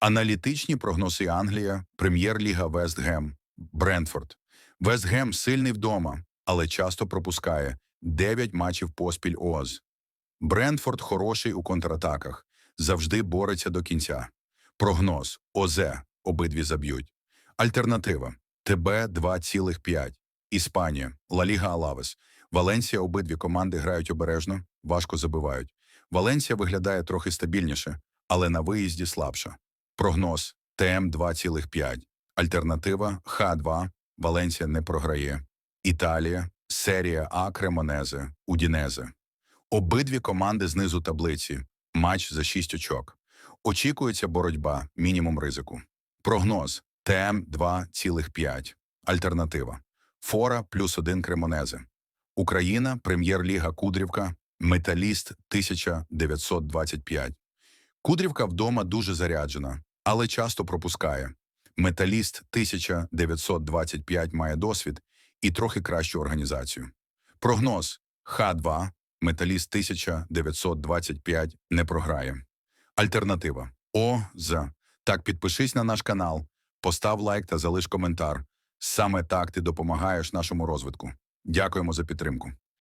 Аналітичні прогнози Англія, Прем'єр-ліга Вестгем, Брентфорд. Вестгем сильний вдома, але часто пропускає 9 матчів поспіль ООЗ. Брентфорд хороший у контратаках, завжди бореться до кінця. Прогноз ОЗ обидві заб'ють. Альтернатива ТБ 2,5. Іспанія, Ла Ліга Алавес. Валенсія обидві команди грають обережно, важко забивають. Валенсія виглядає трохи стабільніше, але на виїзді слабша. Прогноз ТМ 2,5. Альтернатива Х2. Валенсія не програє. Італія, серія А Кремонезе, Удінезе. Обидві команди знизу таблиці. Матч за 6 очок. Очікується боротьба, мінімум ризику. Прогноз ТМ 2,5. Альтернатива. Фора плюс 1 Кремонезе. Україна, Прем'єр-ліга Кудрівка, Металіст 1925. Кудрівка вдома дуже заряджена, але часто пропускає. Металіст 1925 має досвід і трохи кращу організацію. Прогноз Х2, Металіст 1925 не програє. Альтернатива О за. Так підпишись на наш канал, постав лайк та залиш коментар. Саме так ти допомагаєш нашому розвитку. Дякуємо за підтримку.